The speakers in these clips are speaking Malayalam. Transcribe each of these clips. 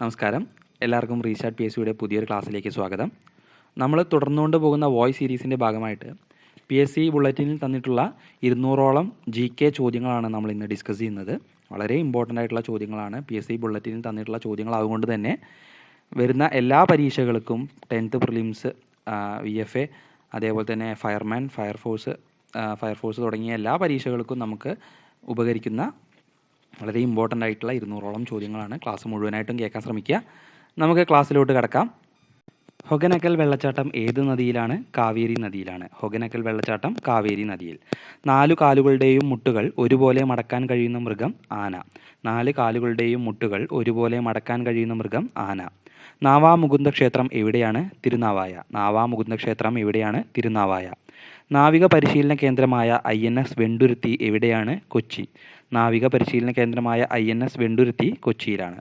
നമസ്കാരം. എല്ലാവർക്കും റീഷാർട്ട് പി എസ് സിയുടെ പുതിയൊരു ക്ലാസ്സിലേക്ക് സ്വാഗതം. നമ്മൾ തുടർന്നുകൊണ്ട് പോകുന്ന വോയിസ് സീരീസിന്റെ ഭാഗമായിട്ട് പി എസ് സി ബുള്ളറ്റിനിൽ തന്നിട്ടുള്ള ഇരുന്നൂറോളം ജി കെ ചോദ്യങ്ങളാണ് നമ്മൾ ഇന്ന് ഡിസ്കസ് ചെയ്യുന്നത്. വളരെ ഇമ്പോർട്ടന്റ് ആയിട്ടുള്ള ചോദ്യങ്ങളാണ് പി എസ് സി ബുള്ളറ്റിനിൽ തന്നിട്ടുള്ള ചോദ്യങ്ങളാവുകൊണ്ട് തന്നെ വരുന്ന എല്ലാ പരീക്ഷകൾക്കും tenth prelims V F A അതേപോലെ തന്നെ ഫയർമാൻ ഫയർഫോഴ്സ് ഫയർഫോഴ്സ് തുടങ്ങിയ എല്ലാ പരീക്ഷകൾക്കും നമുക്ക് ഉപകരിക്കുന്ന വളരെ ഇമ്പോർട്ടന്റ് ആയിട്ടുള്ള ഇരുന്നൂറോളം ചോദ്യങ്ങളാണ് ക്ലാസ് മുഴുവനായിട്ടും കേൾക്കാൻ ശ്രമിക്കുക. നമുക്ക് ക്ലാസ്സിലോട്ട് കിടക്കാം. ഹൊഗനക്കൽ വെള്ളച്ചാട്ടം ഏത് നദിയിലാണ്? കാവേരി നദിയിലാണ്. ഹൊഗനക്കൽ വെള്ളച്ചാട്ടം കാവേരി നദിയിൽ. നാലു കാലുകളുടെയും മുട്ടുകൾ ഒരുപോലെ മടക്കാൻ കഴിയുന്ന മൃഗം ആന. നാല് കാലുകളുടെയും മുട്ടുകൾ ഒരുപോലെ മടക്കാൻ കഴിയുന്ന മൃഗം ആന. നാവാമുകുന്ദ ക്ഷേത്രം എവിടെയാണ്? തിരുനാവായ. നാവാമുകുന്ദ ക്ഷേത്രം എവിടെയാണ്? തിരുനാവായ. നാവിക പരിശീലന കേന്ദ്രമായ ഐ എൻ എസ് വെണ്ടുരുത്തി എവിടെയാണ്? കൊച്ചി. നാവിക പരിശീലന കേന്ദ്രമായ ഐ എൻ എസ് വെണ്ടുരുത്തി കൊച്ചിയിലാണ്.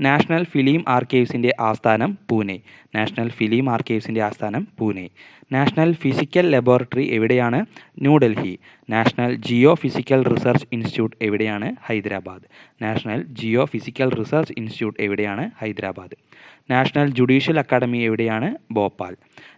നാഷണൽ ഫിലിം ആർക്കൈവ്സിന്റെ ആസ്ഥാനം പൂനെ. നാഷണൽ ഫിലിം ആർക്കൈവ്സിന്റെ ആസ്ഥാനം പൂനെ. നാഷണൽ ഫിസിക്കൽ ലബോറട്ടറി എവിടെയാണ്? New Delhi. National geophysical research institute എവിടെയാണ്? Hyderabad. National geophysical research institute എവിടെയാണ്? ഹൈദരാബാദ്. നാഷണൽ ജുഡീഷ്യൽ അക്കാഡമി എവിടെയാണ്? Bhopal.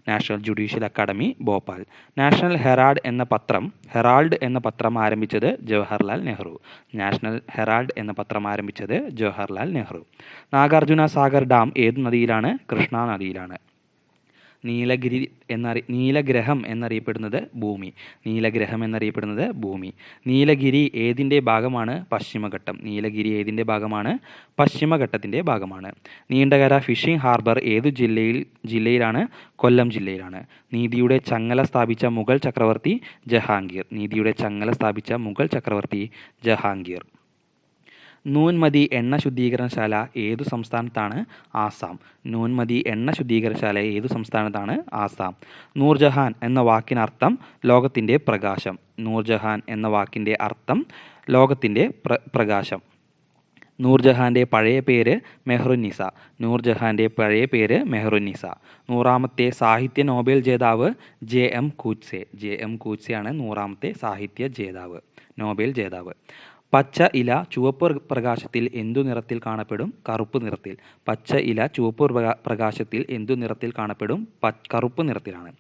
National judicial academy Bhopal. National Herald എന്ന പത്രം ഹെറാൾഡ് എന്ന പത്രം ആരംഭിച്ചത് ജവഹർലാൽ നെഹ്റു. നാഷണൽ ഹെറാൾഡ് എന്ന പത്രം ആരംഭിച്ചത് ജവഹർലാൽ നെഹ്റു. നാഗാർജുന സാഗർ ഡാം ഏത് നദിയിലാണ്? കൃഷ്ണ നദിയിലാണ്. നീലഗിരി എന്നറി നീലഗ്രഹം എന്നറിയപ്പെടുന്നത് ഭൂമി. നീലഗ്രഹം എന്നറിയപ്പെടുന്നത് ഭൂമി. നീലഗിരി ഏതിന്റെ ഭാഗമാണ് പശ്ചിമഘട്ടം. നീലഗിരി ഏതിന്റെ ഭാഗമാണ് പശ്ചിമഘട്ടത്തിന്റെ ഭാഗമാണ്. നീണ്ടകര ഫിഷിംഗ് ഹാർബർ ഏതു ജില്ലയിൽ ജില്ലയിലാണ്? കൊല്ലം ജില്ലയിലാണ്. നീതിയുടെ ചങ്ങല സ്ഥാപിച്ച മുഗൾ ചക്രവർത്തി ജഹാംഗീർ. നീതിയുടെ ചങ്ങല സ്ഥാപിച്ച മുഗൾ ചക്രവർത്തി ജഹാംഗീർ. നൂൻമതി എണ്ണ ശുദ്ധീകരണശാല ഏതു സംസ്ഥാനത്താണ് ആസാം? നൂൻമതി എണ്ണ ശുദ്ധീകരണശാല ഏതു സംസ്ഥാനത്താണ് ആസാം? നൂർജഹാൻ എന്ന വാക്കിനർത്ഥം ലോകത്തിന്റെ പ്രകാശം. നൂർജഹാൻ എന്ന വാക്കിന്റെ അർത്ഥം ലോകത്തിന്റെ പ്ര പ്രകാശം. നൂർജഹാന്റെ പഴയ പേര് മെഹ്റുന്നിസ. നൂർജഹാന്റെ പഴയ പേര് മെഹ്റുന്നിസ. നൂറാമത്തെ സാഹിത്യ നോബൽ ജേതാവ് J M Coetzee J M കൂറ്റ്സെയാണ് നൂറാമത്തെ സാഹിത്യ ജേതാവ്. നോബൽ ജേതാവ്. പച്ച ഇല ചുവപ്പ് പ്രകാശത്തിൽ എന്തു നിറത്തിൽ കാണപ്പെടും? കറുപ്പ് നിറത്തിൽ. പച്ച ഇല ചുവപ്പ് പ്രകാശത്തിൽ എന്തു നിറത്തിൽ കാണപ്പെടും? കറുപ്പ് നിറത്തിലാണ്.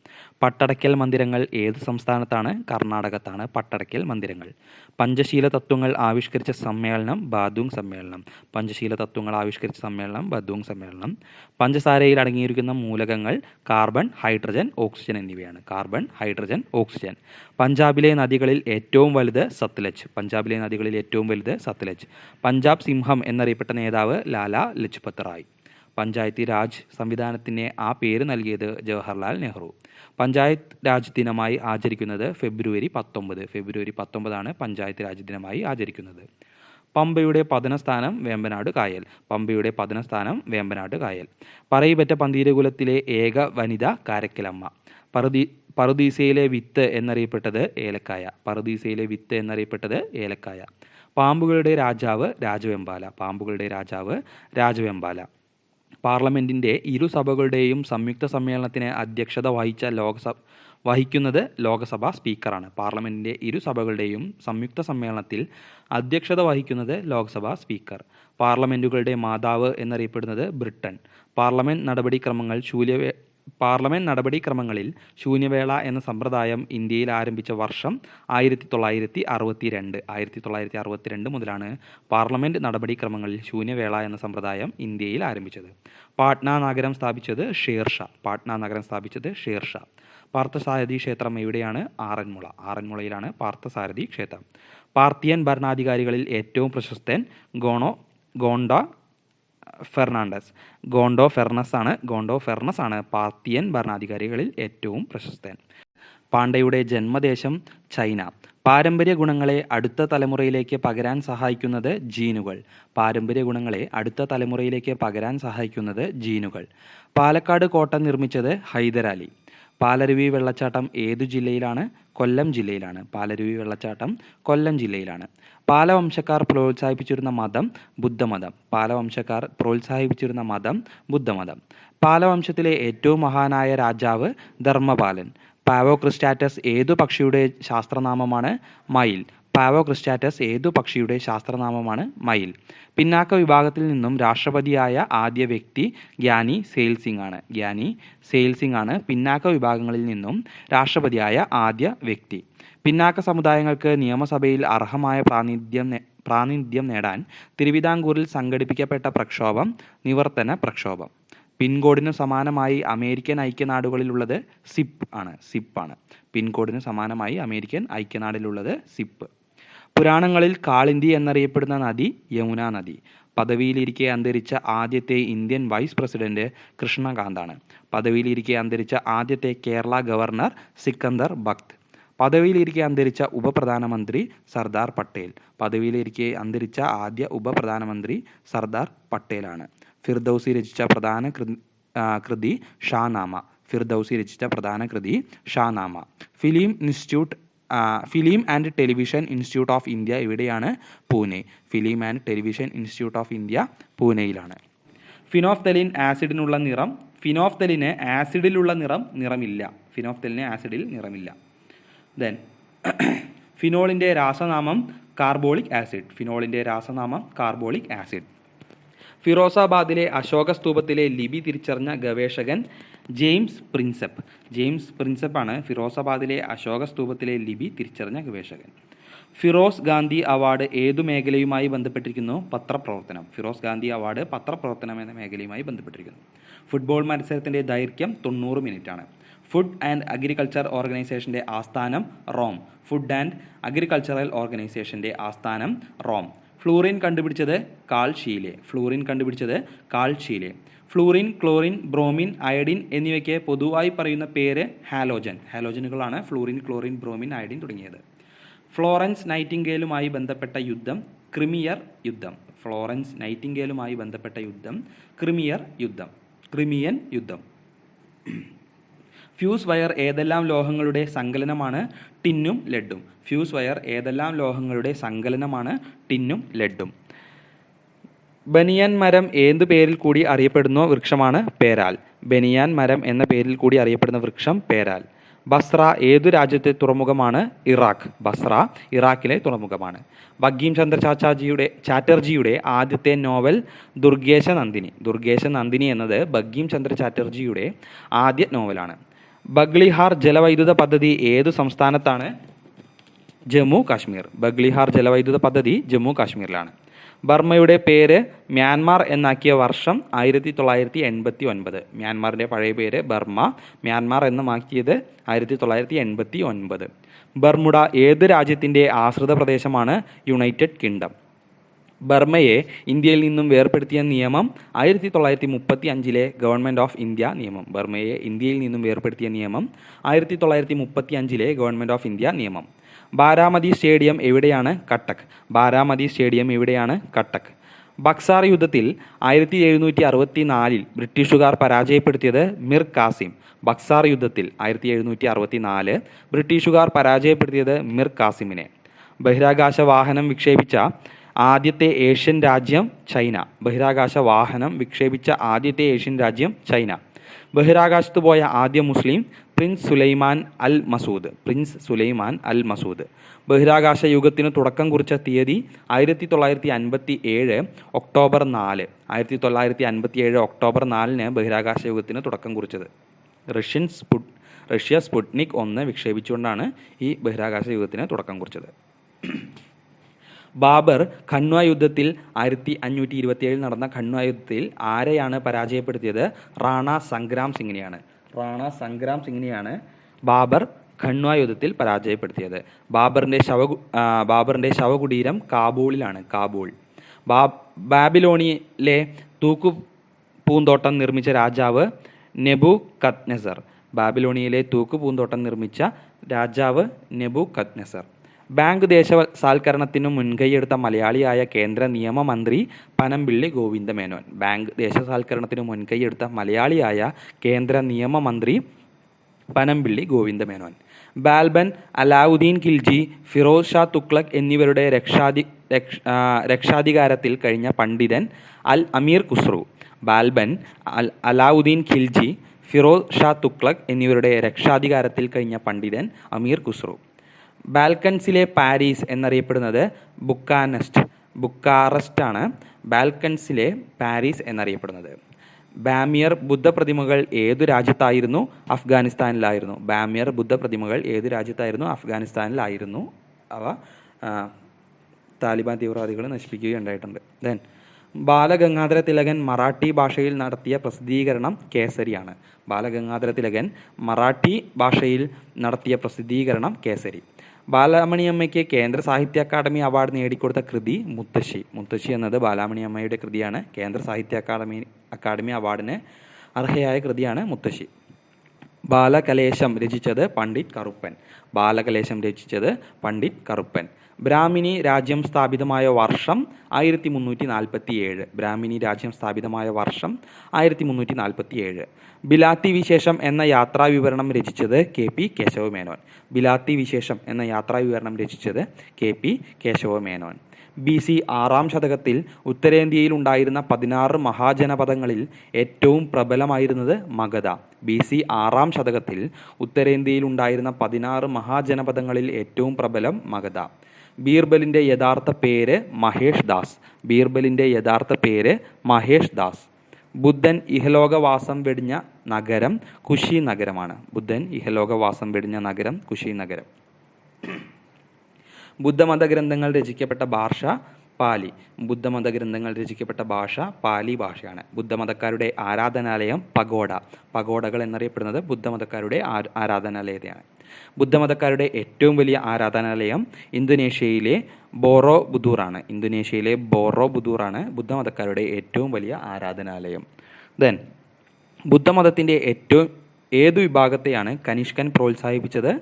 പട്ടടക്കൽ മന്ദിരങ്ങൾ ഏത് സംസ്ഥാനത്താണ്? കർണാടകത്താണ് പട്ടടക്കൽ മന്ദിരങ്ങൾ. പഞ്ചശീല തത്വങ്ങൾ ആവിഷ്കരിച്ച സമ്മേളനം ബാദുങ് സമ്മേളനം. പഞ്ചശീല തത്വങ്ങൾ ആവിഷ്കരിച്ച സമ്മേളനം ബാദുങ് സമ്മേളനം. പഞ്ചസാരയിൽ അടങ്ങിയിരിക്കുന്ന മൂലകങ്ങൾ കാർബൺ ഹൈഡ്രജൻ ഓക്സിജൻ എന്നിവയാണ്. Carbon hydrogen oxygen. പഞ്ചാബിലെ നദികളിൽ ഏറ്റവും വലുത് സത്ലജ്. പഞ്ചാബിലെ നദികളിൽ ഏറ്റവും വലുത് സത്ലജ്. പഞ്ചാബ് സിംഹം എന്നറിയപ്പെട്ട നേതാവ് ലാല ലജ്പത് റായ്. പഞ്ചായത്തി രാജ് സംവിധാനത്തിന് ആ പേര് നൽകിയത് ജവഹർലാൽ നെഹ്റു. പഞ്ചായത്ത് രാജ് ദിനമായി ആചരിക്കുന്നത് ഫെബ്രുവരി പത്തൊമ്പത്. ഫെബ്രുവരി പത്തൊമ്പതാണ് പഞ്ചായത്ത് രാജ് ദിനമായി ആചരിക്കുന്നത്. പമ്പയുടെ പതനസ്ഥാനം വേമ്പനാട് കായൽ. പമ്പയുടെ പതനസ്ഥാനം വേമ്പനാട് കായൽ. പറയിപ്പറ്റ പന്തീരകുലത്തിലെ ഏക വനിത കാരക്കലമ്മ. പറുതി പറുദീസയിലെ വിത്ത് എന്നറിയപ്പെട്ടത് ഏലക്കായ. പറുദീസയിലെ വിത്ത് എന്നറിയപ്പെട്ടത് ഏലക്കായ. പാമ്പുകളുടെ രാജാവ് രാജവെമ്പാല. പാമ്പുകളുടെ രാജാവ് രാജവെമ്പാല. പാർലമെന്റിന്റെ ഇരു സഭകളുടെയും സംയുക്ത സമ്മേളനത്തിന് അധ്യക്ഷത വഹിച്ച ലോകസഭ വഹിക്കുന്നത് ലോകസഭാ സ്പീക്കറാണ്. പാർലമെന്റിന്റെ ഇരു സഭകളുടെയും സംയുക്ത സമ്മേളനത്തിൽ അധ്യക്ഷത വഹിക്കുന്നത് ലോക്സഭാ സ്പീക്കർ. പാർലമെന്റുകളുടെ മാതാവ് എന്നറിയപ്പെടുന്നത് ബ്രിട്ടൻ. പാർലമെന്റ് നടപടിക്രമങ്ങൾ ശൂല്യ പാർലമെന്റ് നടപടിക്രമങ്ങളിൽ ശൂന്യവേള എന്ന സമ്പ്രദായം ഇന്ത്യയിൽ ആരംഭിച്ച വർഷം ആയിരത്തി തൊള്ളായിരത്തി അറുപത്തി രണ്ട് ആയിരത്തി തൊള്ളായിരത്തി അറുപത്തിരണ്ട് മുതലാണ് പാർലമെന്റ് നടപടിക്രമങ്ങളിൽ ശൂന്യവേള എന്ന സമ്പ്രദായം ഇന്ത്യയിൽ ആരംഭിച്ചത്. പാട്ന നഗരം സ്ഥാപിച്ചത് ഷേർഷാ പാട്ന നഗരം സ്ഥാപിച്ചത് ഷേർഷാ പാർത്ഥസാരഥി ക്ഷേത്രം എവിടെയാണ്? ആറന്മുള. ആറന്മുളയിലാണ് പാർത്ഥസാരഥി ക്ഷേത്രം. പാർത്തിയൻ ഭരണാധികാരികളിൽ ഏറ്റവും പ്രശസ്തൻ ഗോണോ ഗോണ്ട ഫെർണാണ്ടസ്. ഗോണ്ടോ ഫെർണസ് ആണ് ഗോണ്ടോ ഫെർണസ് ആണ് പാർത്തിയൻ ഭരണാധികാരികളിൽ ഏറ്റവും പ്രശസ്തൻ. പാണ്ഡയുടെ ജന്മദേശം ചൈന. പാരമ്പര്യ ഗുണങ്ങളെ അടുത്ത തലമുറയിലേക്ക് പകരാൻ സഹായിക്കുന്നത് ജീനുകൾ. പാരമ്പര്യ ഗുണങ്ങളെ അടുത്ത തലമുറയിലേക്ക് പകരാൻ സഹായിക്കുന്നത് ജീനുകൾ. പാലക്കാട് കോട്ട നിർമ്മിച്ചത് ഹൈദരാലി. പാലരുവി വെള്ളച്ചാട്ടം ഏതു ജില്ലയിലാണ്? കൊല്ലം ജില്ലയിലാണ്. പാലരുവി വെള്ളച്ചാട്ടം കൊല്ലം ജില്ലയിലാണ്. പാലവംശക്കാർ പ്രോത്സാഹിപ്പിച്ചിരുന്ന മതം ബുദ്ധമതം. പാലവംശക്കാർ പ്രോത്സാഹിപ്പിച്ചിരുന്ന മതം ബുദ്ധമതം. പാലവംശത്തിലെ ഏറ്റവും മഹാനായ രാജാവ് ധർമ്മപാലൻ. പാവോക്രിസ്റ്റാറ്റസ് ഏതു പക്ഷിയുടെ ശാസ്ത്രനാമമാണ്? മയിൽ. പാവോ ക്രിസ്റ്റാറ്റസ് ഏതു പക്ഷിയുടെ ശാസ്ത്രനാമമാണ് മയിൽ? പിന്നാക്ക വിഭാഗത്തിൽ നിന്നും രാഷ്ട്രപതിയായ ആദ്യ വ്യക്തി ഗ്യാനി സെയിൽ സിംഗ് ആണ്. ഗ്യാനി സെയിൽ സിംഗ് ആണ് പിന്നാക്ക വിഭാഗങ്ങളിൽ നിന്നും രാഷ്ട്രപതിയായ ആദ്യ വ്യക്തി. പിന്നാക്ക സമുദായങ്ങൾക്ക് നിയമസഭയിൽ അർഹമായ പ്രാതിനിധ്യം പ്രാതിനിധ്യം നേടാൻ തിരുവിതാംകൂറിൽ സംഘടിപ്പിക്കപ്പെട്ട പ്രക്ഷോഭം നിവർത്തന പ്രക്ഷോഭം. പിൻകോഡിന് സമാനമായി അമേരിക്കൻ ഐക്യനാടുകളിലുള്ളത് സിപ്പ് ആണ്. സിപ്പ് ആണ്. പിൻകോഡിന് സമാനമായി അമേരിക്കൻ ഐക്യനാടിലുള്ളത് സിപ്പ്. പുരാണങ്ങളിൽ കാളിന്തി എന്നറിയപ്പെടുന്ന നദി യമുന നദി. പദവിയിലിരിക്കെ അന്തരിച്ച ആദ്യത്തെ ഇന്ത്യൻ വൈസ് പ്രസിഡന്റ് കൃഷ്ണകാന്താണ്. പദവിയിലിരിക്കെ അന്തരിച്ച ആദ്യത്തെ കേരള ഗവർണർ സിക്കന്ദർ ഭക്ത്. പദവിയിലിരിക്കെ അന്തരിച്ച ഉപപ്രധാനമന്ത്രി സർദാർ പട്ടേൽ. പദവിയിലിരിക്കെ അന്തരിച്ച ആദ്യ ഉപപ്രധാനമന്ത്രി സർദാർ പട്ടേലാണ്. ഫിർദൌസി രചിച്ച പ്രധാന കൃതി ഷാനാമ ഫിർദൌസി രചിച്ച പ്രധാന കൃതി Shahnameh film institute Film and Television Institute of India എവിടെയാണ് Pune. Film and Television Institute of India പൂനെയിലാണ്. Phenolphthalein ആസിഡിനുള്ള നിറം ഫിനോഫ്തലിന് ആസിഡിലുള്ള നിറം നിറമില്ല. ഫിനോഫ്തലിന് ആസിഡിൽ നിറമില്ല. ദെൻ ഫിനോളിന്റെ രാസനാമം കാർബോളിക് ആസിഡ് ഫിനോളിന്റെ രാസനാമം കാർബോളിക് ആസിഡ് ഫിറോസാബാദിലെ അശോക സ്തൂപത്തിലെ ലിപി തിരിച്ചറിഞ്ഞ ഗവേഷകൻ ജെയിംസ് പ്രിൻസപ്പ്. ജെയിംസ് പ്രിൻസപ്പാണ് ഫിറോസാബാദിലെ അശോക സ്തൂപത്തിലെ ലിപി തിരിച്ചറിഞ്ഞ ഗവേഷകൻ. ഫിറോസ് ഗാന്ധി അവാർഡ് ഏതു മേഖലയുമായി ബന്ധപ്പെട്ടിരിക്കുന്നു? പത്രപ്രവർത്തനം. ഫിറോസ് ഗാന്ധി അവാർഡ് പത്രപ്രവർത്തനം എന്ന മേഖലയുമായി ബന്ധപ്പെട്ടിരിക്കുന്നു. ഫുട്ബോൾ മത്സരത്തിന്റെ ദൈർഘ്യം തൊണ്ണൂറ് മിനിറ്റാണ്. ഫുഡ് ആൻഡ് അഗ്രികൾച്ചർ ഓർഗനൈസേഷന്റെ ആസ്ഥാനം റോം. ഫുഡ് ആൻഡ് അഗ്രികൾച്ചറൽ ഓർഗനൈസേഷന്റെ ആസ്ഥാനം റോം. ഫ്ലൂറിൻ കണ്ടുപിടിച്ചത് കാൾ ഷീലെ ഫ്ലൂറിൻ കണ്ടുപിടിച്ചത് Carl Scheele fluorine chlorine bromine iodine എന്നിവയ്ക്ക് പൊതുവായി പറയുന്ന പേര് ഹാലോജൻ. ഹാലോജനുകളാണ് ഫ്ലൂറിൻ ക്ലോറിൻ ബ്രോമിൻ അയഡിൻ തുടങ്ങിയത്. ഫ്ലോറൻസ് നൈറ്റിംഗേലുമായി ബന്ധപ്പെട്ട യുദ്ധം ക്രിമിയർ യുദ്ധം. ഫ്ലോറൻസ് നൈറ്റിംഗേലുമായി ബന്ധപ്പെട്ട യുദ്ധം ക്രിമിയർ യുദ്ധം. ക്രിമിയൻ യുദ്ധം. ഫ്യൂസ് വയർ ഏതെല്ലാം ലോഹങ്ങളുടെ സങ്കലനമാണ് ടിന്നും ലെഡും. ഫ്യൂസ് വയർ ഏതെല്ലാം ലോഹങ്ങളുടെ സങ്കലനമാണ് ടിന്നും ലെഡും? ബനിയാൻ മരം ഏത് പേരിൽ കൂടി അറിയപ്പെടുന്ന വൃക്ഷമാണ് പേരാൽ. ബനിയാൻ മരം എന്ന പേരിൽ കൂടി അറിയപ്പെടുന്ന വൃക്ഷം പേരാൽ. ബസ്ര ഏതു രാജ്യത്തെ തുറമുഖമാണ്? ഇറാഖ്. ബസ്ര ഇറാഖിലെ തുറമുഖമാണ്. ബഗീം ചന്ദ്ര ചാച്ചാജിയുടെ ചാറ്റർജിയുടെ ആദ്യത്തെ നോവൽ ദുർഗേശ നന്ദിനി ദുർഗേശ നന്ദിനി എന്നത് ബഗീം ചന്ദ്ര ചാറ്റർജിയുടെ ആദ്യ നോവലാണ്. ബഗ്ലിഹാർ ജലവൈദ്യുത പദ്ധതി ഏത് സംസ്ഥാനത്താണ്? ജമ്മു കാശ്മീർ. ബഗ്ലിഹാർ ജലവൈദ്യുത പദ്ധതി ജമ്മു കാശ്മീരിലാണ്. ബർമ്മയുടെ പേര് മ്യാൻമാർ എന്നാക്കിയ വർഷം ആയിരത്തി തൊള്ളായിരത്തി എൺപത്തി ഒൻപത് മ്യാൻമാറിന്റെ പഴയ പേര് ബർമ്മ മ്യാൻമാർ എന്ന് മാറ്റിയത് ആയിരത്തി തൊള്ളായിരത്തി എൺപത്തി ഒൻപത് ബർമുഡ ഏത് രാജ്യത്തിന്റെ ആശ്രിത പ്രദേശമാണ്? United kingdom. ബർമ്മയെ ഇന്ത്യയിൽ നിന്നും വേർപെടുത്തിയ നിയമം ആയിരത്തി തൊള്ളായിരത്തി മുപ്പത്തി അഞ്ചിലെ ഗവൺമെന്റ് ഓഫ് ഇന്ത്യ നിയമം. ബർമ്മയെ ഇന്ത്യയിൽ നിന്നും വേർപെടുത്തിയ നിയമം ആയിരത്തി തൊള്ളായിരത്തി മുപ്പത്തി അഞ്ചിലെ ഗവൺമെന്റ് ഓഫ് ഇന്ത്യ നിയമം. ബാരാമതി സ്റ്റേഡിയം എവിടെയാണ്? കട്ടക്. ബാരാമതി സ്റ്റേഡിയം എവിടെയാണ്? കട്ടക്. ബക്സാർ യുദ്ധത്തിൽ ആയിരത്തി എഴുന്നൂറ്റി അറുപത്തി നാലിൽ ബ്രിട്ടീഷുകാർ പരാജയപ്പെടുത്തിയത് മിർ കാസിം ബക്സാർ യുദ്ധത്തിൽ ആയിരത്തി എഴുന്നൂറ്റി അറുപത്തി നാല് ബ്രിട്ടീഷുകാർ പരാജയപ്പെടുത്തിയത് മിർ കാസിമിനെ ബഹിരാകാശ വാഹനം വിക്ഷേപിച്ച ആദ്യത്തെ ഏഷ്യൻ രാജ്യം ചൈന. ബഹിരാകാശ വാഹനം വിക്ഷേപിച്ച ആദ്യത്തെ ഏഷ്യൻ രാജ്യം ചൈന. ബഹിരാകാശത്ത് പോയ ആദ്യ മുസ്ലിം prince Sulaiman al Masood. Prince Sulaiman al Masood. ബഹിരാകാശ യുഗത്തിന് തുടക്കം കുറിച്ച തീയതി ആയിരത്തി തൊള്ളായിരത്തി അൻപത്തി ഏഴ് ഒക്ടോബർ നാല്. ആയിരത്തി തൊള്ളായിരത്തി അൻപത്തി ഏഴ് ഒക്ടോബർ നാലിന് ബഹിരാകാശ യുഗത്തിന് തുടക്കം കുറിച്ചത്. റഷ്യൻ സ്പുട് റഷ്യ സ്പുട്നിക് ഒന്ന് വിക്ഷേപിച്ചുകൊണ്ടാണ് ഈ ബഹിരാകാശ യുഗത്തിന് തുടക്കം കുറിച്ചത്. ബാബർ ഖണ്വ യുദ്ധത്തിൽ ആയിരത്തി അഞ്ഞൂറ്റി ഇരുപത്തിയേഴിൽ നടന്ന ഖണ്വ യുദ്ധത്തിൽ ആരെയാണ് പരാജയപ്പെടുത്തിയത്? റാണ സംഗ്രാം സിംഗിനെയാണ്. റാണ സംഗ്രാം സിംഗിനെയാണ് ബാബർ ഖണ്വ യുദ്ധത്തിൽ പരാജയപ്പെടുത്തിയത്. ബാബറിന്റെ ശവ ബാബറിന്റെ ശവകുടീരം കാബൂളിലാണ് കാബൂൾ. ബാബിലോണിയിലെ തൂക്കു പൂന്തോട്ടം നിർമ്മിച്ച രാജാവ് നെബു കത്നസർ ബാബിലോണിയയിലെ തൂക്കു പൂന്തോട്ടം നിർമ്മിച്ച രാജാവ് നെബു കത്നെസർ ബാങ്ക് ദേശസാൽക്കരണത്തിന് മുൻകൈയെടുത്ത മലയാളിയായ കേന്ദ്ര നിയമമന്ത്രി പനമ്പിള്ളി ഗോവിന്ദമേനോൻ. ബാങ്ക് ദേശസാൽക്കരണത്തിന് മുൻകൈയെടുത്ത മലയാളിയായ കേന്ദ്ര നിയമമന്ത്രി പനമ്പിള്ളി ഗോവിന്ദമേനോൻ. ബാൽബൻ അലാവുദ്ദീൻ ഖിൽജി ഫിറോസ് ഷാ തുഗ്ലക് എന്നിവരുടെ രക്ഷാധി രക്ഷാധികാരത്തിൽ കഴിഞ്ഞ പണ്ഡിതൻ അൽ അമീർ ഖുസ്രു. ബാൽബൻ അൽ അലാവുദ്ദീൻ ഖിൽജി ഫിറോസ് ഷാ തുഗ്ലക് എന്നിവരുടെ രക്ഷാധികാരത്തിൽ കഴിഞ്ഞ പണ്ഡിതൻ അമീർ ഖുസ്രു. ബാൽക്കൻസിലെ പാരീസ് എന്നറിയപ്പെടുന്നത് ബുക്കാനസ്റ്റ് ബുക്കാറസ്റ്റ് ആണ് ബാൽക്കൻസിലെ പാരീസ് എന്നറിയപ്പെടുന്നത്. ബാമിയർ ബുദ്ധപ്രതിമകൾ ഏതു രാജ്യത്തായിരുന്നു? അഫ്ഗാനിസ്ഥാനിലായിരുന്നു. ബാമിയർ ബുദ്ധപ്രതിമകൾ ഏതു രാജ്യത്തായിരുന്നു? അഫ്ഗാനിസ്ഥാനിലായിരുന്നു. അവ താലിബാൻ തീവ്രവാദികൾ നശിപ്പിക്കുകയുണ്ടായിട്ടുണ്ട്. ദെൻ ബാലഗംഗാധര തിലകൻ മറാഠി ഭാഷയിൽ നടത്തിയ പ്രസിദ്ധീകരണം കേസരിയാണ്. ബാലഗംഗാധര തിലകൻ മറാഠി ഭാഷയിൽ നടത്തിയ പ്രസിദ്ധീകരണം കേസരി. ബാലാമണിയമ്മയ്ക്ക് കേന്ദ്ര സാഹിത്യ അക്കാദമി അവാർഡ് നേടിക്കൊടുത്ത കൃതി മുത്തശ്ശി. മുത്തശ്ശി എന്നത് ബാലാമണിയമ്മയുടെ കൃതിയാണ്. കേന്ദ്ര സാഹിത്യ അക്കാദമി അക്കാദമി അവാർഡിന് അർഹയായ കൃതിയാണ് മുത്തശ്ശി. ബാലകലേശം രചിച്ചത് പണ്ഡിറ്റ് കറുപ്പൻ. ബാലകലേശം രചിച്ചത് പണ്ഡിറ്റ് കറുപ്പൻ. ബ്രാഹ്മിണി രാജ്യം സ്ഥാപിതമായ വർഷം ആയിരത്തി മുന്നൂറ്റി നാൽപ്പത്തി ഏഴ് ബ്രാഹ്മിണി രാജ്യം സ്ഥാപിതമായ വർഷം ആയിരത്തി മുന്നൂറ്റി നാൽപ്പത്തി ഏഴ് ബിലാത്തി വിശേഷം എന്ന യാത്രാ വിവരണം രചിച്ചത് കെ പി കേശവ മേനോൻ ബിലാത്തി വിശേഷം എന്ന യാത്രാ വിവരണം രചിച്ചത് K P Keshava Menon B C ആറാം ശതകത്തിൽ ഉത്തരേന്ത്യയിൽ ഉണ്ടായിരുന്ന പതിനാറ് മഹാജനപദങ്ങളിൽ ഏറ്റവും പ്രബലമായിരുന്നത് മഗധ. ബി സി ആറാം ശതകത്തിൽ ഉത്തരേന്ത്യയിൽ ഉണ്ടായിരുന്ന പതിനാറ് മഹാജനപദങ്ങളിൽ ഏറ്റവും പ്രബലം മഗധ. ബീർബലിന്റെ യഥാർത്ഥ പേര് മഹേഷ് ദാസ്. ബീർബലിന്റെ യഥാർത്ഥ പേര് മഹേഷ് ദാസ്. ബുദ്ധൻ ഇഹലോകവാസം വെടിഞ്ഞ നഗരം കുശി നഗരമാണ്. ബുദ്ധൻ ഇഹലോകവാസം വെടിഞ്ഞ നഗരം കുശി നഗരം. ബുദ്ധമത ഗ്രന്ഥങ്ങൾ രചിക്കപ്പെട്ട ഭാഷ പാലി. ബുദ്ധമത ഗ്രന്ഥങ്ങൾ രചിക്കപ്പെട്ട ഭാഷ പാലി ഭാഷയാണ്. ബുദ്ധമതക്കാരുടെ ആരാധനാലയം പഗോഡ. പഗോഡകൾ എന്നറിയപ്പെടുന്നത് ബുദ്ധമതക്കാരുടെ ആരാധനാലയതയാണ് ബുദ്ധമതക്കാരുടെ ഏറ്റവും വലിയ ആരാധനാലയം ഇന്തോനേഷ്യയിലെ ബോറോ ബുദൂറാണ് ഇന്തോനേഷ്യയിലെ ബോറോ ബുദൂറാണ് ബുദ്ധമതക്കാരുടെ ഏറ്റവും വലിയ ആരാധനാലയം. ദെൻ ബുദ്ധമതത്തിന്റെ ഏറ്റവും ഏതു വിഭാഗത്തെയാണ് കനിഷ്കൻ പ്രോത്സാഹിപ്പിച്ചത്?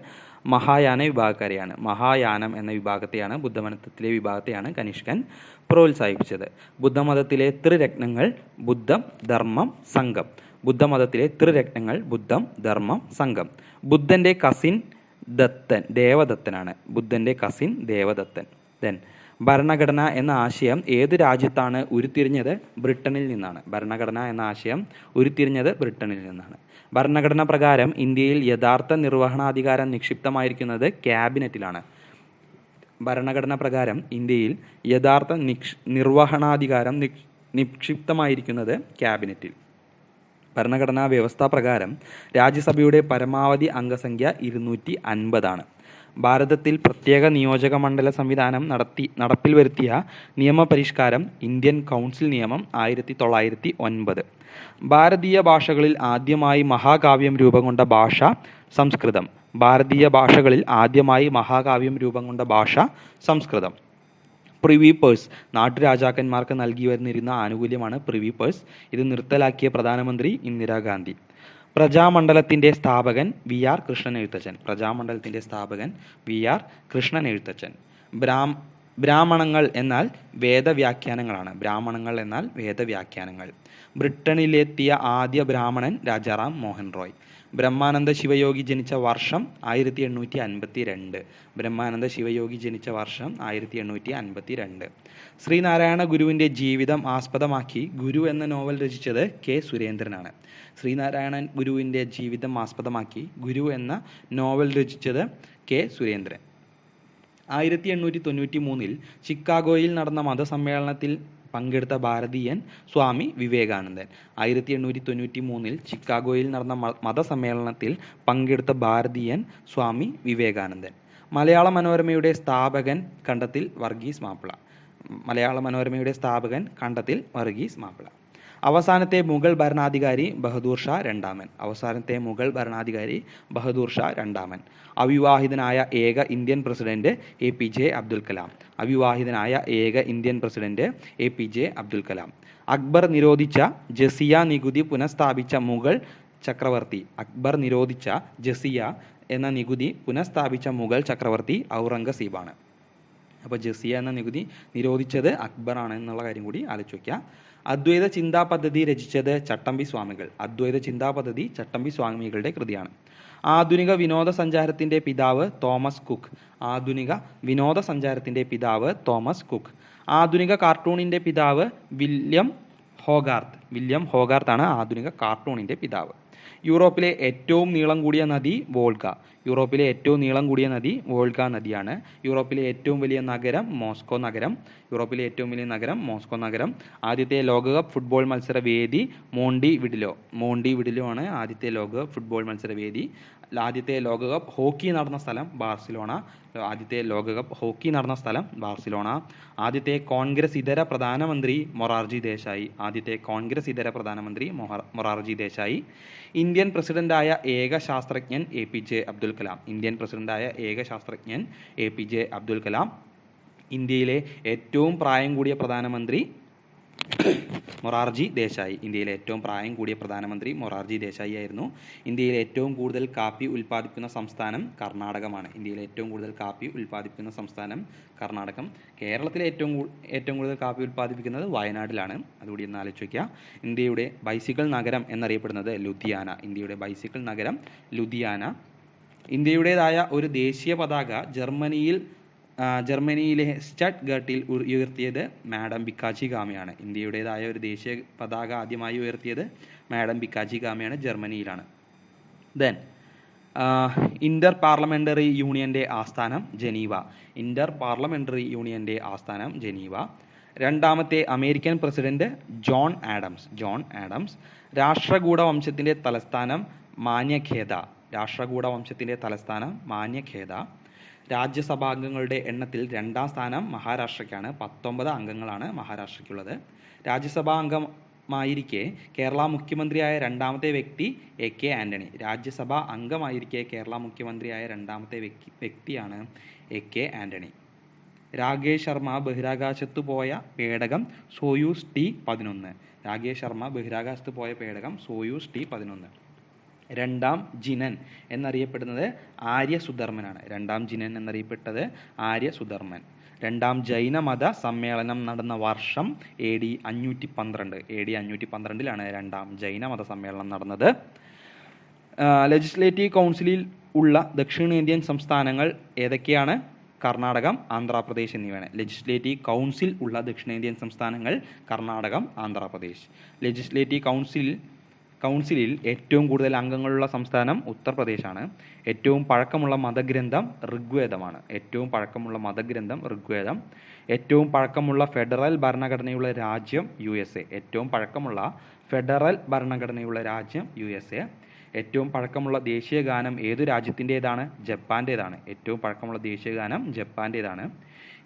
മഹായാന വിഭാഗക്കാരെയാണ്. മഹായാനം എന്ന വിഭാഗത്തെയാണ് ബുദ്ധമതത്തിലെ വിഭാഗത്തെയാണ് കനിഷ്കൻ പ്രോത്സാഹിപ്പിച്ചത്. ബുദ്ധമതത്തിലെ ത്രിരത്നങ്ങൾ ബുദ്ധം ധർമ്മം സംഘം. ബുദ്ധമതത്തിലെ ത്രിരത്നങ്ങൾ ബുദ്ധം ധർമ്മം സംഘം. ബുദ്ധന്റെ കസിൻ ദത്തൻ ദേവദത്തനാണ്. ബുദ്ധന്റെ കസിൻ ദേവദത്തൻ. ദെൻ ഭരണഘടന എന്ന ആശയം ഏത് രാജ്യത്താണ് ഉരുത്തിരിഞ്ഞത്? ബ്രിട്ടനിൽ നിന്നാണ്. ഭരണഘടന എന്ന ആശയം ഉരുത്തിരിഞ്ഞത് ബ്രിട്ടനിൽ നിന്നാണ്. ഭരണഘടന പ്രകാരം ഇന്ത്യയിൽ യഥാർത്ഥ നിർവഹണാധികാരം നിക്ഷിപ്തമായിരിക്കുന്നത് ക്യാബിനറ്റിലാണ്. ഭരണഘടന പ്രകാരം ഇന്ത്യയിൽ യഥാർത്ഥ നിക്ഷ് നിർവഹണാധികാരം നിക്ഷിപ്തമായിരിക്കുന്നത് ക്യാബിനറ്റിൽ. ഭരണഘടനാ വ്യവസ്ഥ പ്രകാരം രാജ്യസഭയുടെ പരമാവധി അംഗസംഖ്യ ഇരുന്നൂറ്റി അൻപതാണ്. ഭാരതത്തിൽ പ്രത്യേക നിയോജക മണ്ഡല സംവിധാനം നടത്തി നടപ്പിൽ വരുത്തിയ നിയമപരിഷ്കാരം ഇന്ത്യൻ കൗൺസിൽ നിയമം ആയിരത്തി തൊള്ളായിരത്തി ഒൻപത് ഭാരതീയ ഭാഷകളിൽ ആദ്യമായി മഹാകാവ്യം രൂപം കൊണ്ട ഭാഷ സംസ്കൃതം. ഭാരതീയ ഭാഷകളിൽ ആദ്യമായി മഹാകാവ്യം രൂപം കൊണ്ട ഭാഷ സംസ്കൃതം. പ്രിവി പേഴ്സ് നാട്ടുരാജാക്കന്മാർക്ക് നൽകി വന്നിരുന്ന ആനുകൂല്യമാണ് പ്രിവി പേഴ്സ്. ഇത് നിർത്തലാക്കിയ പ്രധാനമന്ത്രി ഇന്ദിരാഗാന്ധി. പ്രജാമണ്ഡലത്തിന്റെ സ്ഥാപകൻ വി ആർ കൃഷ്ണൻ എഴുത്തച്ഛൻ പ്രജാമണ്ഡലത്തിന്റെ സ്ഥാപകൻ വി ആർ കൃഷ്ണൻ എഴുത്തച്ഛൻ ബ്രാഹ്മ ബ്രാഹ്മണങ്ങൾ എന്നാൽ വേദവ്യാഖ്യാനങ്ങളാണ്. ബ്രാഹ്മണങ്ങൾ എന്നാൽ വേദവ്യാഖ്യാനങ്ങൾ. ബ്രിട്ടനിലെത്തിയ ആദ്യ ബ്രാഹ്മണൻ രാജാറാം മോഹൻ റോയ് ബ്രഹ്മാനന്ദ ശിവയോഗി ജനിച്ച വർഷം ആയിരത്തി എണ്ണൂറ്റി അൻപത്തി രണ്ട് ബ്രഹ്മാനന്ദ ശിവയോഗി ജനിച്ച വർഷം ആയിരത്തി എണ്ണൂറ്റി അൻപത്തി രണ്ട് ശ്രീനാരായണ ഗുരുവിന്റെ ജീവിതം ആസ്പദമാക്കി ഗുരു എന്ന നോവൽ രചിച്ചത് കെ സുരേന്ദ്രനാണ്. ശ്രീനാരായണൻ ഗുരുവിന്റെ ജീവിതം ആസ്പദമാക്കി ഗുരു എന്ന നോവൽ രചിച്ചത് കെ സുരേന്ദ്രൻ. ആയിരത്തി എണ്ണൂറ്റി തൊണ്ണൂറ്റി മൂന്നിൽ ചിക്കാഗോയിൽ നടന്ന മതസമ്മേളനത്തിൽ പങ്കെടുത്ത ഭാരതീയൻ സ്വാമി വിവേകാനന്ദൻ. ആയിരത്തി എണ്ണൂറ്റി തൊണ്ണൂറ്റി മൂന്നിൽ ചിക്കാഗോയിൽ നടന്ന മത മതസമ്മേളനത്തിൽ പങ്കെടുത്ത ഭാരതീയൻ സ്വാമി വിവേകാനന്ദൻ. മലയാള മനോരമയുടെ സ്ഥാപകൻ കണ്ടത്തിൽ വർഗീസ് മാപ്പിള. മലയാള മനോരമയുടെ സ്ഥാപകൻ കണ്ടത്തിൽ വർഗീസ് മാപ്പിള. അവസാനത്തെ മുഗൾ ഭരണാധികാരി ബഹദൂർ ഷാ രണ്ടാമൻ. അവസാനത്തെ മുഗൾ ഭരണാധികാരി ബഹദൂർ ഷാ രണ്ടാമൻ. അവിവാഹിതനായ ഏക Indian president A P J Abdul Kalam. അവിവാഹിതനായ ഏക Indian president A P J Abdul Kalam. Akbar നിരോധിച്ച ജസിയ നികുതി പുനഃസ്ഥാപിച്ച മുഗൾ ചക്രവർത്തി അക്ബർ നിരോധിച്ച ജസിയ എന്ന നികുതി പുനഃസ്ഥാപിച്ച മുഗൾ ചക്രവർത്തി ഔറംഗസീബാണ്. അപ്പോൾ ജസിയ എന്ന നികുതി നിരോധിച്ചത് അക്ബറാണ് എന്നുള്ള കാര്യം കൂടി ആലോചിച്ച് വയ്ക്കുക അദ്വൈത ചിന്താ പദ്ധതി രചിച്ചത് ചട്ടമ്പി സ്വാമികൾ. അദ്വൈത ചിന്താ പദ്ധതി ചട്ടമ്പി സ്വാമികളുടെ കൃതിയാണ്. ആധുനിക വിനോദസഞ്ചാരത്തിന്റെ പിതാവ് തോമസ് കുക്ക്. ആധുനിക വിനോദസഞ്ചാരത്തിന്റെ പിതാവ് തോമസ് കുക്ക്. ആധുനിക കാർട്ടൂണിന്റെ പിതാവ് വില്യം ഹോഗാർത്ത്. വില്യം ഹോഗാർത്താണ് ആധുനിക കാർട്ടൂണിന്റെ പിതാവ്. യൂറോപ്പിലെ ഏറ്റവും നീളം കൂടിയ നദി വോൾഗ. യൂറോപ്പിലെ ഏറ്റവും നീളം കൂടിയ നദി വോൾഗ നദിയാണ്. യൂറോപ്പിലെ ഏറ്റവും വലിയ നഗരം മോസ്കോ നഗരം. യൂറോപ്പിലെ ഏറ്റവും വലിയ നഗരം മോസ്കോ നഗരം. ആദ്യത്തെ ലോകകപ്പ് ഫുട്ബോൾ മത്സര വേദി മോണ്ടി വിഡിലോ. മോണ്ടി വിഡിലോ ആണ് ആദ്യത്തെ ലോകകപ്പ് ഫുട്ബോൾ മത്സര വേദി. ആദ്യത്തെ ലോകകപ്പ് ഹോക്കി നടന്ന സ്ഥലം ബാർസിലോണ. ആദ്യത്തെ ലോകകപ്പ് ഹോക്കി നടന്ന സ്ഥലം ബാർസിലോണ. ആദ്യത്തെ കോൺഗ്രസ് ഇതര പ്രധാനമന്ത്രി മൊറാർജി ദേശായി. ആദ്യത്തെ കോൺഗ്രസ് ഇതര പ്രധാനമന്ത്രി മൊറാർജി ദേശായി. ഇന്ത്യൻ പ്രസിഡന്റായ ഏക ശാസ്ത്രജ്ഞൻ A P J Abdul Kalam. Indian പ്രസിഡന്റായ ഏക ശാസ്ത്രജ്ഞൻ A P J Abdul Kalam. ഇന്ത്യയിലെ ഏറ്റവും പ്രായം കൂടിയ പ്രധാനമന്ത്രി മൊറാർജി ദേശായി ഇന്ത്യയിലെ ഏറ്റവും പ്രായം കൂടിയ പ്രധാനമന്ത്രി മൊറാർജി ദേശായി ആയിരുന്നു. ഇന്ത്യയിലെ ഏറ്റവും കൂടുതൽ കാപ്പി ഉൽപ്പാദിപ്പിക്കുന്ന സംസ്ഥാനം കർണാടകമാണ്. ഇന്ത്യയിലെ ഏറ്റവും കൂടുതൽ കാപ്പി ഉൽപ്പാദിപ്പിക്കുന്ന സംസ്ഥാനം കർണാടകം. കേരളത്തിലെ ഏറ്റവും ഏറ്റവും കൂടുതൽ കാപ്പി ഉൽപ്പാദിപ്പിക്കുന്നത് വയനാട്ടിലാണ്. അതുകൂടി ഒന്ന് ആലോചിച്ച് വയ്ക്കുക ഇന്ത്യയുടെ ബൈസിക്കിൾ നഗരം എന്നറിയപ്പെടുന്നത് ലുധിയാന. ഇന്ത്യയുടെ ബൈസിക്കിൾ നഗരം ലുധിയാന. ഇന്ത്യയുടേതായ ഒരു ദേശീയ പതാക ജർമ്മനിയിൽ ജർമ്മനിയിലെ സ്റ്റഡ് ഗട്ടിൽ ഉയർത്തിയത് മാഡം ബിക്കാച്ചി ഗാമയാണ്. ഇന്ത്യയുടേതായ ഒരു ദേശീയ പതാക ആദ്യമായി ഉയർത്തിയത് മാഡം ബിക്കാച്ചി ഗാമയാണ് ജർമ്മനിയിലാണ്. ദെൻ ഇന്റർ പാർലമെന്ററി യൂണിയന്റെ ആസ്ഥാനം ജനീവ. ഇന്റർ പാർലമെന്ററി യൂണിയന്റെ ആസ്ഥാനം ജനീവ. രണ്ടാമത്തെ American president John Adams John Adams. Rashtrakuta വംശത്തിന്റെ തലസ്ഥാനം മാന്യഖേദ. രാഷ്ട്രകൂട വംശത്തിന്റെ തലസ്ഥാനം മാന്യഖേദ. രാജ്യസഭാംഗങ്ങളുടെ എണ്ണത്തിൽ രണ്ടാം സ്ഥാനം മഹാരാഷ്ട്രയ്ക്കാണ്. പത്തൊമ്പത് അംഗങ്ങളാണ് മഹാരാഷ്ട്രയ്ക്കുള്ളത്. രാജ്യസഭാ അംഗമായിരിക്കെ കേരള മുഖ്യമന്ത്രിയായ രണ്ടാമത്തെ വ്യക്തി എ കെ ആന്റണി. രാജ്യസഭാ അംഗമായിരിക്കെ കേരള മുഖ്യമന്ത്രിയായ രണ്ടാമത്തെ വ്യക്തി വ്യക്തിയാണ് എ കെ ആന്റണി. രാകേഷ് ശർമ്മ ബഹിരാകാശത്ത് പോയ പേടകം സോയൂസ് ടി പതിനൊന്ന്. രാകേഷ് ശർമ്മ ബഹിരാകാശത്ത് പോയ പേടകം സോയൂസ് ടി പതിനൊന്ന്. രണ്ടാം ജിനൻ എന്നറിയപ്പെടുന്നത് ആര്യ സുധർമ്മനാണ് രണ്ടാം ജിനൻ എന്നറിയപ്പെട്ടത് ആര്യ സുധർമ്മൻ രണ്ടാം ജൈനമത സമ്മേളനം നടന്ന വർഷം എ ഡി അഞ്ഞൂറ്റി പന്ത്രണ്ട് എ ഡി അഞ്ഞൂറ്റി പന്ത്രണ്ടിലാണ് രണ്ടാം ജൈനമത സമ്മേളനം നടന്നത്. ലെജിസ്ലേറ്റീവ് കൗൺസിലിൽ ഉള്ള ദക്ഷിണേന്ത്യൻ സംസ്ഥാനങ്ങൾ ഏതൊക്കെയാണ്? കർണാടകം ആന്ധ്രാപ്രദേശ് എന്നിവയാണ്. ലെജിസ്ലേറ്റീവ് കൗൺസിൽ ഉള്ള ദക്ഷിണേന്ത്യൻ സംസ്ഥാനങ്ങൾ കർണാടകം ആന്ധ്രാപ്രദേശ്. ലെജിസ്ലേറ്റീവ് കൗൺസിൽ കൗൺസിലിൽ ഏറ്റവും കൂടുതൽ അംഗങ്ങളുള്ള സംസ്ഥാനം ഉത്തർപ്രദേശാണ്. ഏറ്റവും പഴക്കമുള്ള മതഗ്രന്ഥം ഋഗ്വേദമാണ്. ഏറ്റവും പഴക്കമുള്ള മതഗ്രന്ഥം ഋഗ്വേദം. ഏറ്റവും പഴക്കമുള്ള ഫെഡറൽ ഭരണഘടനയുള്ള രാജ്യം യു എസ് എ. ഏറ്റവും പഴക്കമുള്ള ഫെഡറൽ ഭരണഘടനയുള്ള രാജ്യം യു എസ് എ. ഏറ്റവും പഴക്കമുള്ള ദേശീയ ഗാനം ഏതു രാജ്യത്തിന്റേതാണ്? ജപ്പാന്റേതാണ്. ഏറ്റവും പഴക്കമുള്ള ദേശീയ ഗാനം ജപ്പാന്റേതാണ്.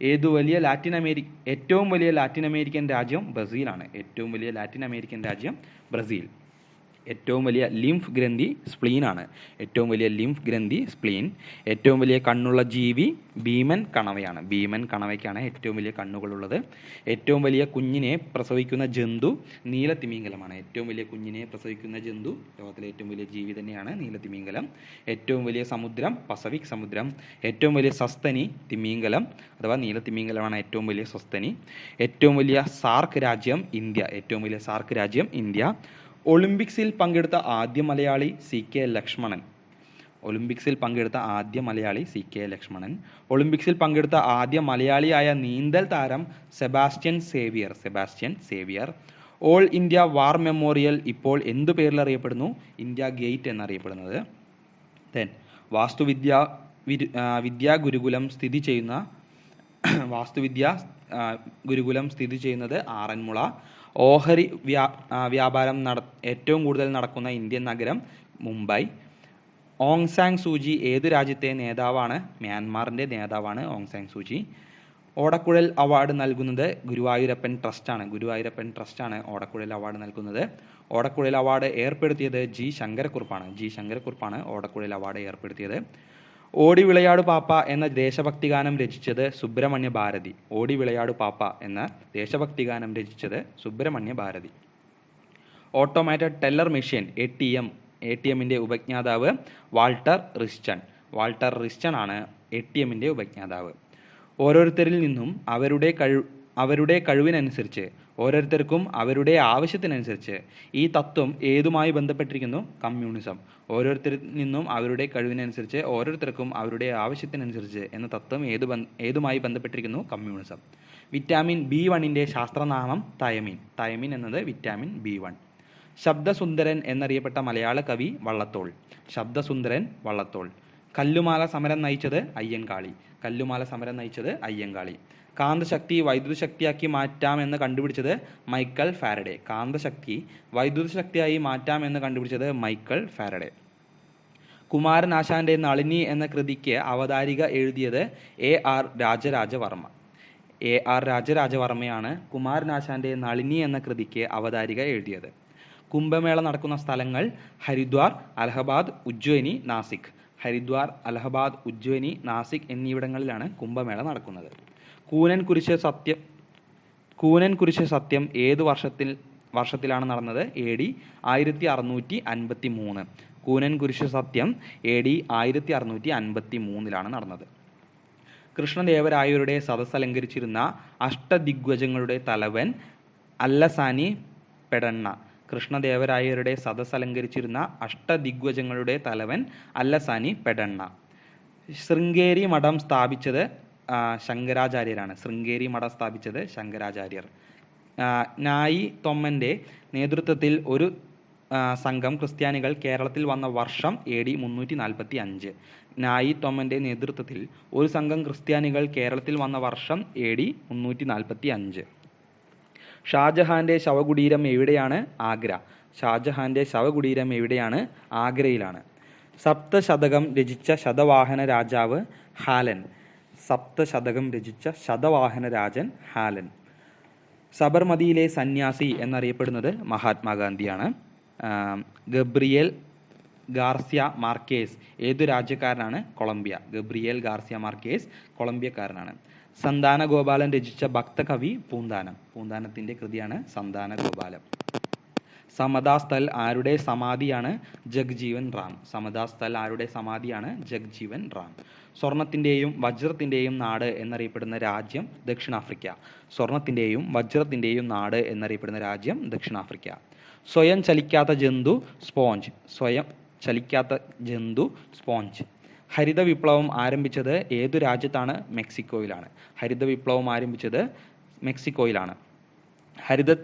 ഏതു വലിയ ലാറ്റിൻ അമേരി ഏറ്റവും വലിയ ലാറ്റിൻ അമേരിക്കൻ രാജ്യം ബ്രസീലാണ്. ഏറ്റവും വലിയ ലാറ്റിൻ അമേരിക്കൻ രാജ്യം ബ്രസീൽ. ഏറ്റവും വലിയ ലിംഫ് ഗ്രന്ഥി സ്പ്ലീൻ ആണ് ഏറ്റവും വലിയ ലിംഫ് ഗ്രന്ഥി സ്പ്ലീൻ ഏറ്റവും വലിയ കണ്ണുള്ള ജീവി ഭീമൻ കണവയാണ് ഭീമൻ കണവയ്ക്കാണ് ഏറ്റവും വലിയ കണ്ണുകളുള്ളത് ഏറ്റവും വലിയ കുഞ്ഞിനെ പ്രസവിക്കുന്ന ജന്തു നീലത്തിമീങ്കലമാണ് ഏറ്റവും വലിയ കുഞ്ഞിനെ പ്രസവിക്കുന്ന ജന്തു ലോകത്തിലെ ഏറ്റവും വലിയ ജീവി തന്നെയാണ് നീലത്തിമീങ്കലം ഏറ്റവും വലിയ സമുദ്രം പസഫിക് സമുദ്രം ഏറ്റവും വലിയ സസ്തനി തിമീങ്കലം അഥവാ നീലത്തിമീങ്കലമാണ് ഏറ്റവും വലിയ സസ്തനി ഏറ്റവും വലിയ സാർക്ക് രാജ്യം ഇന്ത്യ ഏറ്റവും വലിയ സാർക്ക് രാജ്യം ഇന്ത്യ ഒളിമ്പിക്സിൽ പങ്കെടുത്ത ആദ്യ മലയാളി സി കെ ലക്ഷ്മണൻ. ഒളിമ്പിക്സിൽ പങ്കെടുത്ത ആദ്യ മലയാളി സി കെ ലക്ഷ്മണൻ. ഒളിമ്പിക്സിൽ പങ്കെടുത്ത ആദ്യ മലയാളിയായ നീന്തൽ താരം Sebastian Xavier. Sebastian Xavier. All India war memorial ഇപ്പോൾ എന്തു പേരിൽ അറിയപ്പെടുന്നു? ഇന്ത്യ ഗേറ്റ് എന്നറിയപ്പെടുന്നത്. ദെൻ വാസ്തുവിദ്യ വിദ്യാ ഗുരുകുലം സ്ഥിതി ചെയ്യുന്ന വാസ്തുവിദ്യ ഗുരുകുലം സ്ഥിതി ചെയ്യുന്നത് ആറന്മുള. ഓഹരി വ്യാ വ്യാപാരം നട ഏറ്റവും കൂടുതൽ നടക്കുന്ന ഇന്ത്യൻ നഗരം മുംബൈ. ഓങ് സാങ് സൂചി ഏത് രാജ്യത്തെ നേതാവാണ്? മ്യാൻമാറിന്റെ നേതാവാണ് ഓങ് സാങ് സൂചി. ഓടക്കുഴൽ അവാർഡ് നൽകുന്നത് ഗുരുവായൂരപ്പൻ ട്രസ്റ്റാണ് ഗുരുവായൂരപ്പൻ ട്രസ്റ്റാണ് ഓടക്കുഴൽ അവാർഡ് നൽകുന്നത്. ഓടക്കുഴൽ അവാർഡ് ഏർപ്പെടുത്തിയത് ജി ശങ്കരക്കുറുപ്പാണ്. ജി ശങ്കരക്കുറുപ്പാണ് ഓടക്കുഴൽ അവാർഡ് ഏർപ്പെടുത്തിയത്. ഓടി വിളയാടു പാപ്പ എന്ന ദേശഭക്തി ഗാനം രചിച്ചത് സുബ്രഹ്മണ്യ ഭാരതി. ഓടി വിളയാടു പാപ്പ എന്ന ദേശഭക്തി ഗാനം രചിച്ചത് Subramania Bharati. Automated teller machine A T M A T എമ്മിന്റെ ഉപജ്ഞാതാവ് വാൾട്ടർ റിസ്റ്റൺ. വാൾട്ടർ റിസ്റ്റൺ ആണ് എ ടി എമ്മിന്റെ ഉപജ്ഞാതാവ്. ഓരോരുത്തരിൽ നിന്നും അവരുടെ കഴിവ് അവരുടെ കഴിവിനനുസരിച്ച് ഓരോരുത്തർക്കും അവരുടെ ആവശ്യത്തിനനുസരിച്ച് ഈ തത്വം ഏതുമായി ബന്ധപ്പെട്ടിരിക്കുന്നു? കമ്മ്യൂണിസം. ഓരോരുത്തരിൽ നിന്നും അവരുടെ കഴിവിനനുസരിച്ച് ഓരോരുത്തർക്കും അവരുടെ ആവശ്യത്തിനനുസരിച്ച് എന്ന തത്വം ഏത് ഏതുമായി ബന്ധപ്പെട്ടിരിക്കുന്നു? കമ്മ്യൂണിസം. വിറ്റാമിൻ ബി വണ്ണിന്റെ ശാസ്ത്രനാമം തയമിൻ. തയമിൻ എന്നത് വിറ്റാമിൻ ബി വൺ. ശബ്ദസുന്ദരൻ എന്നറിയപ്പെട്ട മലയാള കവി വള്ളത്തോൾ. ശബ്ദസുന്ദരൻ വള്ളത്തോൾ. കല്ലുമാല സമരം നയിച്ചത് അയ്യങ്കാളി. കല്ലുമാല സമരം നയിച്ചത് അയ്യങ്കാളി. കാന്തശക്തി വൈദ്യുത ശക്തിയാക്കി മാറ്റാമെന്ന് കണ്ടുപിടിച്ചത് മൈക്കൽ ഫാരഡേ. കാന്തശക്തി വൈദ്യുത ശക്തിയായി മാറ്റാമെന്ന് കണ്ടുപിടിച്ചത് മൈക്കൽ ഫാരഡേ. കുമാരനാശാന്റെ നളിനി എന്ന കൃതിക്ക് അവതാരിക എഴുതിയത് A R Rajaraja Varma. A R രാജരാജവർമ്മയാണ് കുമാരനാശാന്റെ നളിനി എന്ന കൃതിക്ക് അവതാരിക എഴുതിയത്. കുംഭമേള നടക്കുന്ന സ്ഥലങ്ങൾ ഹരിദ്വാർ അലഹബാദ് ഉജ്ജയിനി നാസിക്. ഹരിദ്വാർ അലഹബാദ് ഉജ്ജയിനി നാസിക് എന്നിവിടങ്ങളിലാണ് കുംഭമേള നടക്കുന്നത്. കൂനൻ കുരിശ് സത്യം കൂനൻ കുരിശ് സത്യം ഏത് വർഷത്തിൽ വർഷത്തിലാണ് നടന്നത്? എ ഡി ആയിരത്തി അറുന്നൂറ്റി അൻപത്തി മൂന്ന് കൂനൻ കുരിശ് സത്യം എ ഡി ആയിരത്തി അറുന്നൂറ്റി അൻപത്തി മൂന്നിലാണ് നടന്നത്. കൃഷ്ണദേവരായരുടെ സദസ്സ് അലങ്കരിച്ചിരുന്ന അഷ്ടദിഗ്ഗജങ്ങളുടെ തലവൻ അല്ലസാനി പെടണ്ണ. കൃഷ്ണദേവരായരുടെ സദസ്സ് അലങ്കരിച്ചിരുന്ന അഷ്ടദിഗ്ഗജങ്ങളുടെ തലവൻ അല്ലസാനി പെടണ്ണ. ശൃംഗേരി മഠം സ്ഥാപിച്ചത് ശങ്കരാചാര്യരാണ്. ശൃംഗേരി മഠം സ്ഥാപിച്ചത് ശങ്കരാചാര്യർ. നായി തൊമ്മന്റെ നേതൃത്വത്തിൽ ഒരു സംഘം ക്രിസ്ത്യാനികൾ കേരളത്തിൽ വന്ന വർഷം എ ഡി മുന്നൂറ്റി നാൽപ്പത്തി അഞ്ച് നായി തൊമ്മന്റെ നേതൃത്വത്തിൽ ഒരു സംഘം ക്രിസ്ത്യാനികൾ കേരളത്തിൽ വന്ന വർഷം എ ഡി മുന്നൂറ്റി നാൽപ്പത്തി അഞ്ച് ഷാജഹാന്റെ ശവകുടീരം എവിടെയാണ്? ആഗ്ര. ഷാജഹാന്റെ ശവകുടീരം എവിടെയാണ്? ആഗ്രയിലാണ്. സപ്തശതകം രചിച്ച ശതവാഹന രാജാവ് ഹാലൻ. സപ്തശതകം രചിച്ച ശതവാഹന രാജൻ ഹാലൻ. സബർമതിയിലെ സന്യാസി എന്നറിയപ്പെടുന്നത് മഹാത്മാഗാന്ധിയാണ്. ഗബ്രിയേൽ ഗാർസിയ മാർക്കേസ് ഏതു രാജ്യക്കാരനാണ്? കൊളംബിയ. ഗബ്രിയേൽ ഗാർസിയ മാർക്കേസ് കൊളംബിയക്കാരനാണ്. സന്താന ഗോപാലൻ രചിച്ച ഭക്തകവി പൂന്താനം. പൂന്താനത്തിന്റെ കൃതിയാണ് സന്താന ഗോപാലം സമതാസ്ഥൽ ആരുടെ സമാധിയാണ്? ജഗ്ജീവൻ റാം. സമതാസ്ഥൽ ആരുടെ സമാധിയാണ്? ജഗ്ജീവൻ റാം. സ്വർണത്തിന്റെയും വജ്രത്തിന്റെയും നാട് എന്നറിയപ്പെടുന്ന രാജ്യം ദക്ഷിണാഫ്രിക്ക. സ്വർണത്തിന്റെയും വജ്രത്തിന്റെയും നാട് എന്നറിയപ്പെടുന്ന രാജ്യം ദക്ഷിണാഫ്രിക്ക. സ്വയം ചലിക്കാത്ത ജന്തു സ്പോഞ്ച്. സ്വയം ചലിക്കാത്ത ജന്തു സ്പോഞ്ച്. ഹരിത വിപ്ലവം ആരംഭിച്ചത് ഏതു രാജ്യത്താണ്? മെക്സിക്കോയിലാണ്. ഹരിത വിപ്ലവം ആരംഭിച്ചത് മെക്സിക്കോയിലാണ്. ഹരിത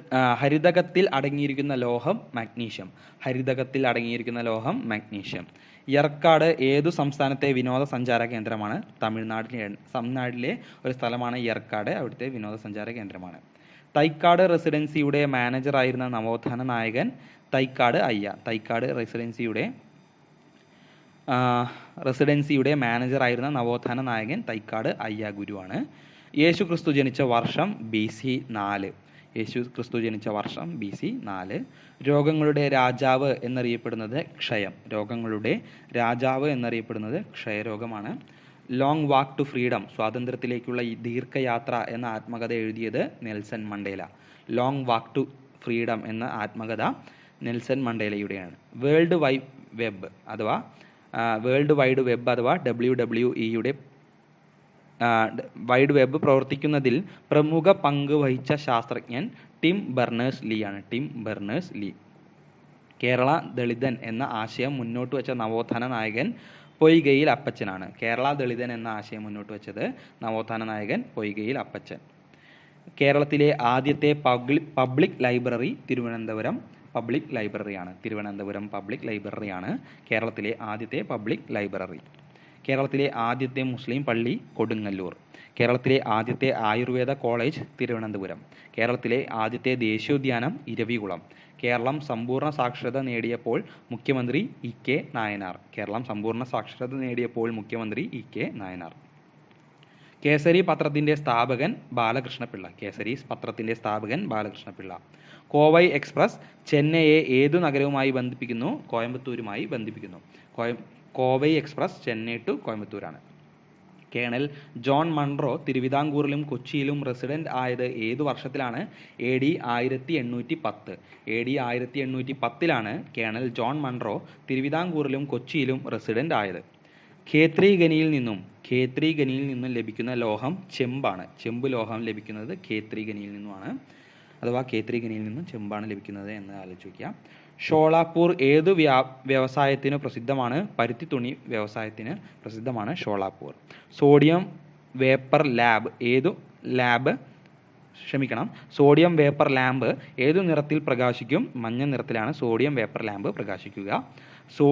ഹരിതകത്തിൽ അടങ്ങിയിരിക്കുന്ന ലോഹം മാഗ്നീഷ്യം. ഹരിതകത്തിൽ അടങ്ങിയിരിക്കുന്ന ലോഹം മാഗ്നീഷ്യം. യർക്കാട് ഏതു സംസ്ഥാനത്തെ വിനോദസഞ്ചാര കേന്ദ്രമാണ്? തമിഴ്നാട്ടിലെ തമിഴ്നാട്ടിലെ ഒരു സ്ഥലമാണ് യർക്കാട് അവിടുത്തെ വിനോദസഞ്ചാര കേന്ദ്രമാണ്. തൈക്കാട് റെസിഡൻസിയുടെ മാനേജറായിരുന്ന നവോത്ഥാന നായകൻ തൈക്കാട് അയ്യ. തൈക്കാട് റെസിഡൻസിയുടെ റെസിഡൻസിയുടെ മാനേജറായിരുന്ന നവോത്ഥാന നായകൻ തൈക്കാട് അയ്യ ഗുരുവാണ്. യേശു ക്രിസ്തു ജനിച്ച വർഷം ബി സി നാല്. യേശു ക്രിസ്തു ജനിച്ച വർഷം ബി സി നാല്. രോഗങ്ങളുടെ രാജാവ് എന്നറിയപ്പെടുന്നത് ക്ഷയം. രോഗങ്ങളുടെ രാജാവ് എന്നറിയപ്പെടുന്നത് ക്ഷയരോഗമാണ്. ലോങ് വാക്ക് ടു ഫ്രീഡം സ്വാതന്ത്ര്യത്തിലേക്കുള്ള ഈ ദീർഘയാത്ര എന്ന ആത്മകഥ എഴുതിയത് Nelson Mandela. Long walk to freedom എന്ന ആത്മകഥ നെൽസൺ മണ്ടേലയുടെയാണ്. വേൾഡ് വൈ വെബ് അഥവാ വേൾഡ് വൈഡ് വെബ് അഥവാ ഡബ്ല്യു ഡബ്ല്യു ഇയുടെ വൈഡ് വെബ് പ്രവർത്തിക്കുന്നതിൽ പ്രമുഖ പങ്ക് വഹിച്ച ശാസ്ത്രജ്ഞൻ ടിം ബെർണേഴ്സ് ലീ ആണ്. Tim Berners Lee. കേരള ദളിതൻ എന്ന ആശയം മുന്നോട്ട് വെച്ച നവോത്ഥാന നായകൻ പൊയ്കയിൽ അപ്പച്ചനാണ് കേരള ദളിതൻ എന്ന ആശയം മുന്നോട്ട് വെച്ചത് നവോത്ഥാന നായകൻ പൊയ്കയിൽ അപ്പച്ചൻ. കേരളത്തിലെ ആദ്യത്തെ public public library Thiruvananthapuram public ലൈബ്രറിയാണ് Thiruvananthapuram public ലൈബ്രറിയാണ് കേരളത്തിലെ ആദ്യത്തെ പബ്ലിക് ലൈബ്രറി. കേരളത്തിലെ ആദ്യത്തെ മുസ്ലിം പള്ളി കൊടുങ്ങല്ലൂർ. കേരളത്തിലെ ആദ്യത്തെ ആയുർവേദ കോളേജ് തിരുവനന്തപുരം. കേരളത്തിലെ ആദ്യത്തെ ദേശീയോദ്യാനം ഇരവികുളം. കേരളം സമ്പൂർണ സാക്ഷരത നേടിയപ്പോൾ മുഖ്യമന്ത്രി ഇ കെ നായനാർ. കേരളം സമ്പൂർണ സാക്ഷരത നേടിയപ്പോൾ മുഖ്യമന്ത്രി ഇ കെ നായനാർ. കേസരി പത്രത്തിന്റെ സ്ഥാപകൻ ബാലകൃഷ്ണപിള്ള. കേസരി പത്രത്തിന്റെ സ്ഥാപകൻ ബാലകൃഷ്ണപിള്ള. കോവൈ എക്സ്പ്രസ് ചെന്നൈയെ ഏതു നഗരവുമായി ബന്ധിപ്പിക്കുന്നു? കോയമ്പത്തൂരുമായി ബന്ധിപ്പിക്കുന്നു. കോയം കോവൈ എക്സ്പ്രസ് ചെന്നൈ ടു കോയമ്പത്തൂരാണ്. കേണൽ ജോൺ മൺറോ തിരുവിതാംകൂറിലും കൊച്ചിയിലും റെസിഡന്റ് ആയത് ഏതു വർഷത്തിലാണ്? എ ഡി ആയിരത്തി എണ്ണൂറ്റി പത്ത് എ ഡി ആയിരത്തി എണ്ണൂറ്റി പത്തിലാണ് കേണൽ ജോൺ മൺറോ തിരുവിതാംകൂറിലും കൊച്ചിയിലും റെസിഡന്റ് ആയത്. ഖേത്രി ഖനിയിൽ നിന്നും ഖേത്രി ഖനിയിൽ നിന്നും ലഭിക്കുന്ന ലോഹം ചെമ്പാണ്. ചെമ്പ് ലോഹം ലഭിക്കുന്നത് ഖേത്രി ഖനിയിൽ നിന്നുമാണ്. അഥവാ ഖേത്രി ഖനിയിൽ നിന്നും ചെമ്പാണ് ലഭിക്കുന്നത് എന്ന് ആലോചിച്ച് വയ്ക്കുക ഷോളാപ്പൂർ ഏതു വ്യാ വ്യവസായത്തിന് പ്രസിദ്ധമാണ്? പരുത്തി തുണി വ്യവസായത്തിന് പ്രസിദ്ധമാണ് ഷോളാപ്പൂർ. സോഡിയം വേപ്പർ ലാബ് ഏതു ലാബ്? ക്ഷമിക്കണം. സോഡിയം വേപ്പർ ലാമ്പ് ഏതു നിറത്തിൽ പ്രകാശിക്കും? മഞ്ഞ നിറത്തിലാണ് സോഡിയം വേപ്പർ ലാമ്പ് പ്രകാശിക്കുക. സോ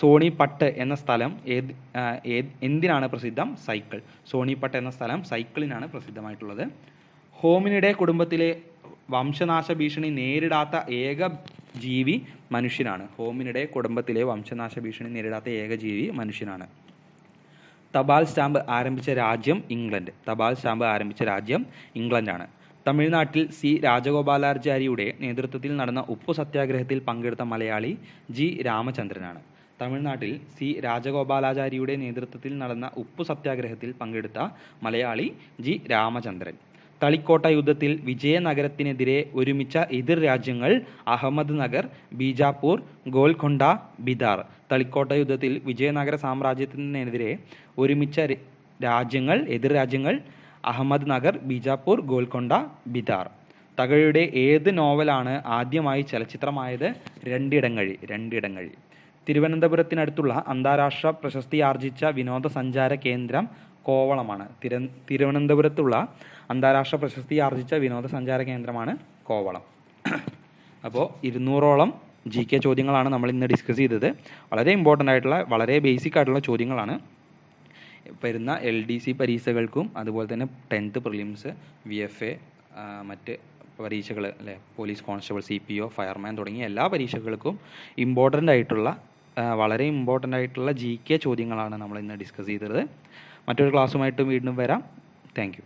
സോണി പട്ട് എന്ന സ്ഥലം ഏത് എന്തിനാണ് പ്രസിദ്ധം? സൈക്കിൾ. സോണി പട്ട് എന്ന സ്ഥലം സൈക്കിളിനാണ് പ്രസിദ്ധമായിട്ടുള്ളത്. ഹോമിനിഡെ കുടുംബത്തിലെ വംശനാശ ഭീഷണി നേരിടാത്ത ഏക ജീവി മനുഷ്യനാണ്. ഹോമിനിടെ കുടുംബത്തിലെ വംശനാശ ഭീഷണി നേരിടാത്ത ഏക ജീവി മനുഷ്യനാണ്. തപാൽ സ്റ്റാമ്പ് ആരംഭിച്ച രാജ്യം ഇംഗ്ലണ്ട്. തപാൽ സ്റ്റാമ്പ് ആരംഭിച്ച രാജ്യം ഇംഗ്ലണ്ടാണ്. തമിഴ്നാട്ടിൽ സി. രാജഗോപാലാചാരിയുടെ നേതൃത്വത്തിൽ നടന്ന ഉപ്പു സത്യാഗ്രഹത്തിൽ പങ്കെടുത്ത മലയാളി ജി. രാമചന്ദ്രനാണ്. തമിഴ്നാട്ടിൽ സി. രാജഗോപാലാചാരിയുടെ നേതൃത്വത്തിൽ നടന്ന ഉപ്പു സത്യാഗ്രഹത്തിൽ പങ്കെടുത്ത മലയാളി ജി. രാമചന്ദ്രൻ. തളിക്കോട്ട യുദ്ധത്തിൽ വിജയനഗരത്തിനെതിരെ ഒരുമിച്ച എതിർ രാജ്യങ്ങൾ അഹമ്മദ് നഗർ ബീജാപ്പൂർ ഗോൽക്കൊണ്ട ബിദാർ. തളിക്കോട്ട യുദ്ധത്തിൽ വിജയനഗര സാമ്രാജ്യത്തിനെതിരെ ഒരുമിച്ച രാജ്യങ്ങൾ എതിർ രാജ്യങ്ങൾ അഹമ്മദ് നഗർ ബീജാപ്പൂർ ഗോൽക്കൊണ്ട ബിദാർ. തകഴിയുടെ ഏത് നോവലാണ് ആദ്യമായി ചലച്ചിത്രമായത്? രണ്ടിടങ്ങഴി രണ്ടിടങ്ങഴി. തിരുവനന്തപുരത്തിനടുത്തുള്ള അന്താരാഷ്ട്ര പ്രശസ്തി ആർജിച്ച വിനോദസഞ്ചാര കേന്ദ്രം കോവളമാണ്. തിര തിരുവനന്തപുരത്തുള്ള അന്താരാഷ്ട്ര പ്രശസ്തി ആർജിച്ച വിനോദസഞ്ചാര കേന്ദ്രമാണ് കോവളം. അപ്പോൾ ഇരുന്നൂറോളം ജി കെ ചോദ്യങ്ങളാണ് നമ്മൾ ഇന്ന് ഡിസ്കസ് ചെയ്തത്. വളരെ ഇമ്പോർട്ടന്റ് ആയിട്ടുള്ള വളരെ ബേസിക് ആയിട്ടുള്ള ചോദ്യങ്ങളാണ്. വരുന്ന എൽ ഡി സി പരീക്ഷകൾക്കും അതുപോലെ തന്നെ tenth prelims V F A മറ്റ് പരീക്ഷകൾ അല്ലേ? Police constable C P O fireman തുടങ്ങിയ എല്ലാ പരീക്ഷകൾക്കും ഇമ്പോർട്ടന്റ് ആയിട്ടുള്ള വളരെ ഇമ്പോർട്ടന്റ് ആയിട്ടുള്ള ജി കെ ചോദ്യങ്ങളാണ് നമ്മൾ ഇന്ന് ഡിസ്കസ് ചെയ്തത്. മറ്റൊരു ക്ലാസ്സുമായിട്ട് വീണ്ടും വരാം. താങ്ക്